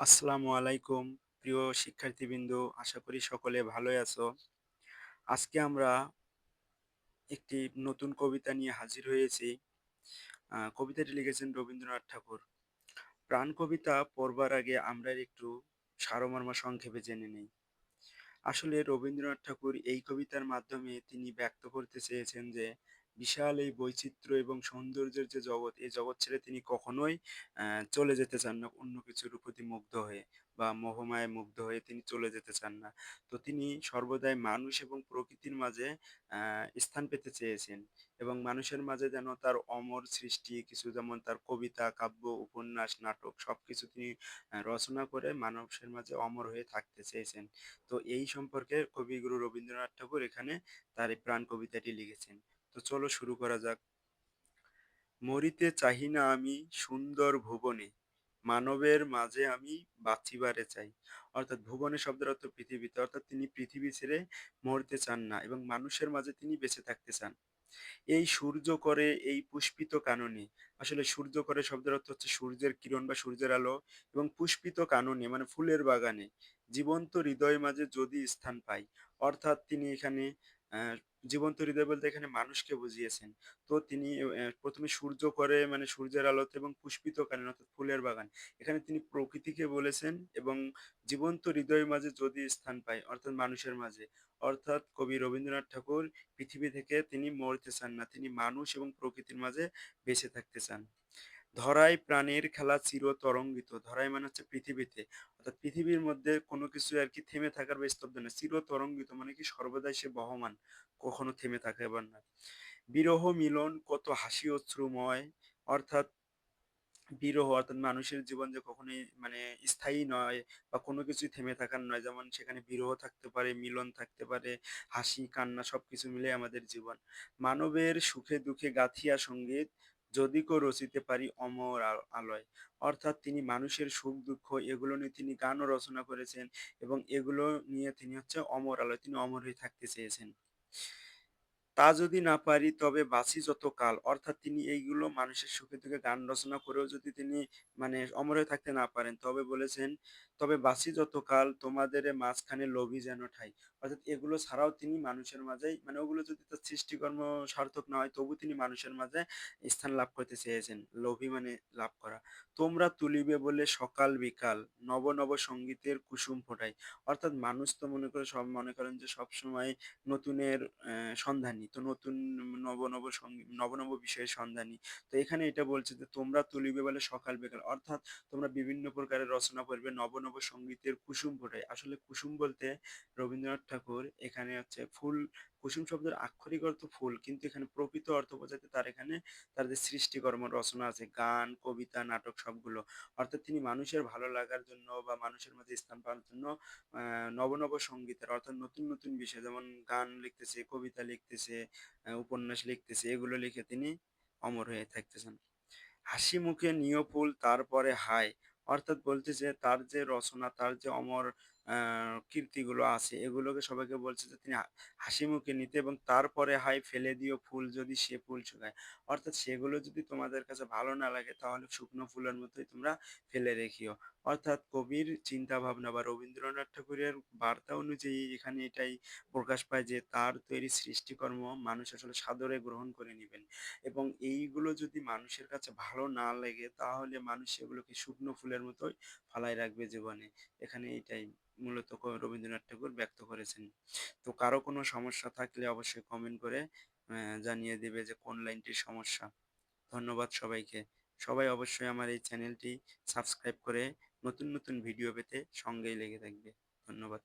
আসসালামু আলাইকুম, প্রিয় শিক্ষার্থীবৃন্দ। আশা করি সকলে ভালোই আছো। আজকে আমরা একটি নতুন কবিতা নিয়ে হাজির হয়েছি। কবিতাটি লিখেছেন রবীন্দ্রনাথ ঠাকুর। প্রাণ কবিতা পড়বার আগে আমরা একটু সারমর্ম সংক্ষেপে জেনে নেই। আসলে রবীন্দ্রনাথ ঠাকুর এই কবিতার মাধ্যমে তিনি ব্যক্ত করতে চেয়েছেন যে বিশাল এই বৈচিত্র্য এবং সৌন্দর্যের যে জগৎ, এই জগৎ ছেড়ে তিনি কখনোই চলে যেতে চান না। অন্য কিছুর প্রতি মুগ্ধ হয়ে বা মোহমায় মুগ্ধ হয়ে তিনি চলে যেতে চান না। তো তিনি সর্বদাই মানুষ এবং প্রকৃতির মাঝে স্থান পেতে চেয়েছেন এবং মানুষের মাঝে যেন তার অমর সৃষ্টি, কিছু যেমন তার কবিতা, কাব্য, উপন্যাস, নাটক সবকিছু তিনি রচনা করে মানুষের মাঝে অমর হয়ে থাকতে চেয়েছেন। তো এই সম্পর্কে কবিগুরু রবীন্দ্রনাথ ঠাকুর এখানে তার এই প্রাণ কবিতাটি লিখেছেন। তো চলো শুরু করা যাক। মরিতে চাহি না আমি সুন্দর ভুবনে, মানবের মাঝে আমি বাঁচিবারে চাই। অর্থাৎ ভুবনে শব্দের অর্থ পৃথিবীতে, অর্থাৎ তিনি পৃথিবী ছেড়ে মরতে চান না এবং মানুষের মাঝে তিনি বেঁচে থাকতে চান। এই সূর্য করে এই পুষ্পিত কাননে, আসলে সূর্য করে শব্দের অর্থ হচ্ছে সূর্যের কিরণ বা সূর্যের আলো এবং পুষ্পিত কাননে মানে ফুলের বাগানে, জীবন্ত হৃদয় মাঝে যদি স্থান পাই, অর্থাৎ তিনি এখানে জীবন্ত হৃদয় বলতে এখানে মানুষকে বুঝিয়েছেন। তো তিনি প্রথমে সূর্য করে মানে সূর্যের আলোতে এবং পুষ্পিত কানন অর্থাৎ ফুলের বাগান। এখানে তিনি প্রকৃতিকে বলেছেন এবং জীবন্ত হৃদয়ের মাঝে যদি স্থান পায়, অর্থাৎ মানুষের মাঝে, অর্থাৎ কবি রবীন্দ্রনাথ ঠাকুর, পৃথিবী থেকে তিনি মরতে চান না, তিনি মানুষ এবং প্রকৃতির মাঝে বেঁচে থাকতে চান। ধরায় প্রাণের খেলা চির তরঙ্গিত ধরায় মানে হচ্ছে পৃথিবীতে। অর্থাৎ পৃথিবীর মধ্যে কোনো কিছু আর কি থেমে থাকার বা স্তব্ধ না চির তরঙ্গিত মানে কি সর্বদাই সে বহমান, কখনো থেমে থাকে এবার না। বিরহ মিলন কত হাসি অশ্রুময়। অর্থাৎ বিরহ অর্থাৎ মানুষের জীবন যে কখনোই মানে স্থায়ী নয় বা কোনো কিছুই থেমে থাকার নয়। যেমন সেখানে বিরহ থাকতে পারে, মিলন থাকতে পারে, হাসি, কান্না সবকিছু মিলে আমাদের জীবন। মানবের সুখে দুঃখে গাথিয়া সংগীত যদি কো রচিতে পারি অমর আলয়। অর্থাৎ তিনি মানুষের সুখ, দুঃখ, এগুলো নিয়ে তিনি গানও রচনা করেছেন এবং এগুলো নিয়ে তিনি হচ্ছে অমর আলয়, তিনি অমর হয়ে থাকতে চেয়েছেন। তা যদি না পারি, তবে বাঁচি যত কাল অর্থাৎ তিনি এইগুলো মানুষের সুখে দুঃখে গান রচনা করেও যদি তিনি মানে অমর হয়ে থাকতে না পারেন, তবে বলেছেন, তবে বাঁচি যত কাল তোমাদের মাঝখানে লোভী যেন ঠাই। অর্থাৎ এগুলো ছাড়াও তিনি মানুষের মাঝে মানে ওগুলো যদি তার সৃষ্টিকর্ম সার্থক না হয়, তবু তিনি মানুষের মাঝে স্থান লাভ করতে চেয়েছেন, লোভী মানে লাভ করা। তোমরা তুলিবে বলে সকাল বিকাল, নব নব সঙ্গীতের কুসুম ফোটাই। অর্থাৎ মানুষ তো মনে করে সব, মনে করেন যে সব সময় নতুনের সন্ধানী। তো নতুন নব নব নব নব বিষয়ের সন্ধানী। তো এখানে এটা বলছে যে, তোমরা তুলিবে বলে সকাল বিকাল। অর্থাৎ তোমরা বিভিন্ন প্রকারের রচনা করবে নব নব সঙ্গীতের কুসুম ফোটায়। আসলে কুসুম বলতে রবীন্দ্রনাথ ঠাকুর, এখানে হচ্ছে ফুল কুসুম শব্দের আক্ষরিক অর্থ ফুল কিন্তু এখানে প্রকৃত অর্থ বোঝাতে তার এখানে তার যে সৃষ্টিকর্ম রচনা আছে গান কবিতা নাটক সবগুলো। অর্থাৎ তিনি মানুষের ভালো লাগার জন্য বা মানুষের মধ্যে স্থান পাওয়ার জন্য আহ, নব নব সঙ্গীতের অর্থাৎ নতুন নতুন বিষয় যেমন গান লিখতেছে কবিতা লিখতেছে উপন্যাস লিখতেছে এগুলো লিখে তিনি অমর হয়ে থাকতেছেন। হাসি মুখে নিয় ফুল তারপরে হায়। অর্থাৎ বলতেছে তার যে রচনা তার যে অমর কীর্তিগুলো আছে, এগুলোকে সবাইকে বলছে যে, তিনি হাসি মুখে নিতে এবং তারপরে হায় ফেলে দিও ফুল যদি সে ফুল শুকায় অর্থাৎ সেগুলো যদি তোমাদের কাছে ভালো না লাগে, তাহলে শুকনো ফুলের মতোই তোমরা ফেলে রেখিও। অর্থাৎ কবির চিন্তা ভাবনা বা রবীন্দ্রনাথ ঠাকুরের বার্তা অনুযায়ী এখানে এটাই প্রকাশ পায় যে, তার তৈরি সৃষ্টিকর্ম মানুষ আসলে সাদরে গ্রহণ করে নেবেন। এবং এইগুলো যদি মানুষের কাছে ভালো না লাগে, তাহলে মানুষ সেগুলোকে শুকনো ফুলের মতোই ফালায় রাখবে জীবনে। এখানে এটাই মূলত রবীন্দ্রনাথ ঠাকুর ব্যক্ত করেছেন। তো কারও কোনো সমস্যা থাকলে অবশ্যই কমেন্ট করে জানিয়ে দেবে যে কোন লাইনটির সমস্যা। ধন্যবাদ সবাইকে। সবাই অবশ্যই আমার এই চ্যানেলটি সাবস্ক্রাইব করে নতুন নতুন ভিডিও পেতে সঙ্গেই লেগে থাকবে। ধন্যবাদ।